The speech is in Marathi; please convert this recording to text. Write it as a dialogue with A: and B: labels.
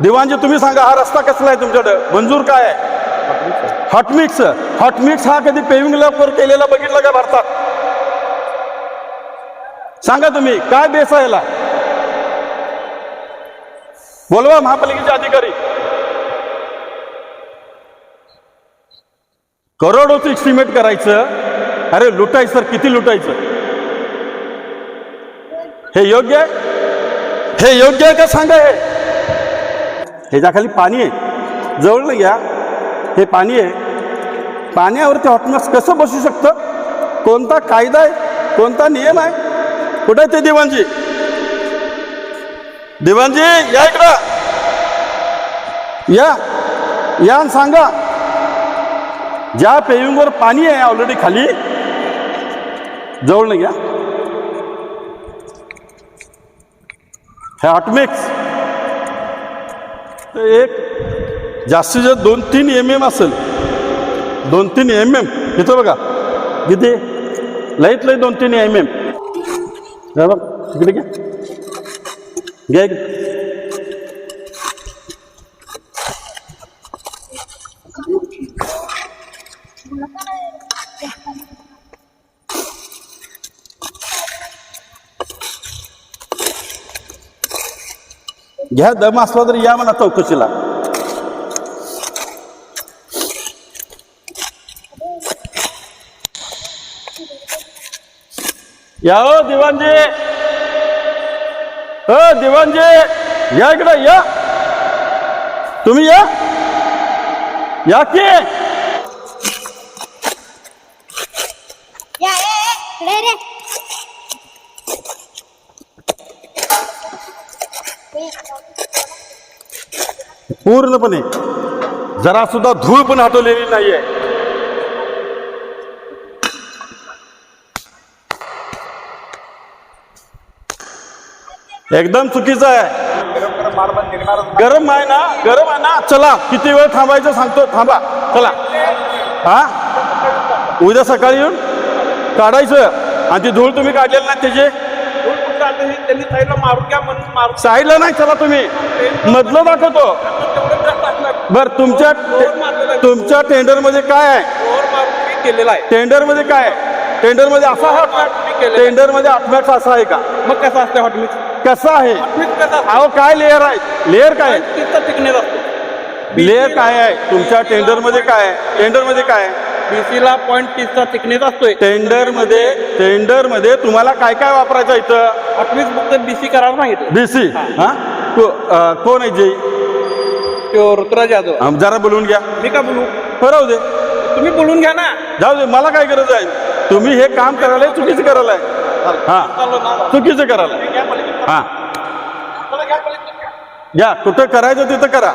A: दिवाणजी तुम्ही सांगा हा रस्ता कसला आहे तुमच्याकडे? मंजूर काय आहे? हॉटमिक्स हॉटमिक्स हा कधी पेविंग वर केलेला बघितला का भारतात? सांगा तुम्ही काय बेस आहे याला? बोलवा महापालिकेचे अधिकारी. करोडोचं सिमेंट करायचं. अरे लुटायचं तर किती लुटायचं? हे योग्य आहे? हे योग्य आहे का? सांगा हे. ह्याच्या खाली पाणी आहे जवळ घ्या. हे पाणी आहे. पाण्यावरती हॉटमॅक्स कसं बसू शकतं? कोणता कायदा आहे? कोणता नियम आहे? कुठे आहे ते दिवाणजी? देवांजी या इकडं. या. या सांगा. ज्या पेविंगवर पाणी आहे ऑलरेडी खाली जवळ घ्या. हे हॉटमिक्स तर एक जास्तीत जास्त दोन तीन एम एम असेल. दोन तीन एम एम इथं बघा. किती? लईत लई दोन तीन एम एम बघ इकडे घ्या घ्या घ्या दम असला तर या म्हणा चौकशीला. या हो दिवानजी. हो दिवानजी. या इकडं या. तुम्ही या. या की?
B: या ए, ए, रे.
A: पूर्णपणे जरा सुद्धा धूळ पण हटवलेली नाहीये. एकदम चुकीचं आहे. गरम आहे ना गरम आहे ना. चला किती वेळ थांबायचं सांगतो. थांबा चला. हा? उद्या सकाळी येऊन काढायचं. आणि ती धूळ तुम्ही काढलेली ना त्याची?
C: त्यांनी साईडला मारून घ्या म्हणून मारून
A: साईडला नाही चला तुम्ही. मधलं दाखवतो. बर तुमच्या तुमच्या टेंडरमध्ये काय आहे?
C: केलेला आहे.
A: टेंडरमध्ये काय आहे? टेंडरमध्ये असा हा टेंडरमध्ये आत्म्याच असा आहे का?
C: मग कसं असतं हॉटमिक्स
A: कसा आहे? अहो काय लेअर आहे? लेअर काय लेअर काय आहे? तुमच्या टेंडरमध्ये काय आहे? टेंडरमध्ये काय आहे?
C: बीसीला पॉईंट तीसचा थिकनेस असतोय.
A: टेंडरमध्ये टेंडरमध्ये तुम्हाला काय काय वापरायचं इथं?
C: हॉटमिक्स फक्त बीसी करायला सांगितलं.
A: बीसी हा. को- अं, कोण आहे
C: तो ऋतुराज यादव.
A: जरा बोलवून घ्या.
C: मी का बोलू?
A: हो, राहू दे.
C: तुम्ही बोलून घ्या ना.
A: जाऊ दे मला काय गरज आहे? तुम्ही हे काम करायला चुकीचं करायला हा.
C: चाललो ना.
A: चुकीचं करायला
C: घ्या पलीकडे.
A: हा.
C: चला, घ्या पलीकडे.
A: कुठं करायचं तिथं करा.